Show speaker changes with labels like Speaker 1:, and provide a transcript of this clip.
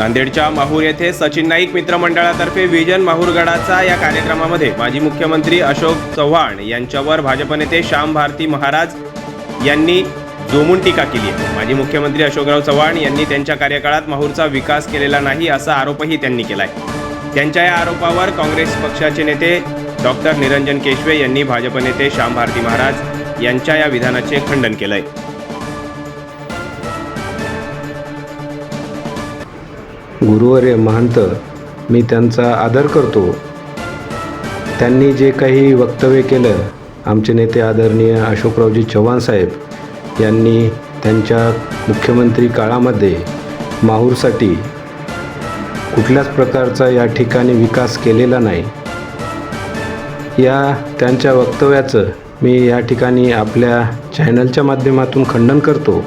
Speaker 1: नांदेडच्या माहूर येथे सचिन नाईक मित्रमंडळातर्फे विजन माहूरगडाचा या कार्यक्रमामध्ये माजी मुख्यमंत्री अशोक चव्हाण यांच्यावर भाजप नेते श्याम भारती महाराज यांनी जोमून टीका केली आहे. माजी मुख्यमंत्री अशोकराव चव्हाण यांनी त्यांच्या कार्यकाळात माहूरचा विकास केलेला नाही असा आरोपही त्यांनी केला आहे त्यांच्या या आरोपावर काँग्रेस पक्षाचे नेते डॉक्टर निरंजन केशवे यांनी भाजप नेते श्याम भारती महाराज यांच्या या विधानाचे खंडन केलं आहे
Speaker 2: गुरुवर्य महंत. मी त्यांचा आदर करतो. त्यांनी जे काही वक्तव्य केलं आमचे नेते आदरणीय अशोकरावजी चव्हाण साहेब यांनी त्यांच्या मुख्यमंत्री काळामध्ये माहूरसाठी कुठल्याच प्रकारचा या ठिकाणी विकास केलेला नाही. या त्यांच्या वक्तव्याचं मी या ठिकाणी आपल्या चॅनलच्या माध्यमातून खंडन करतो.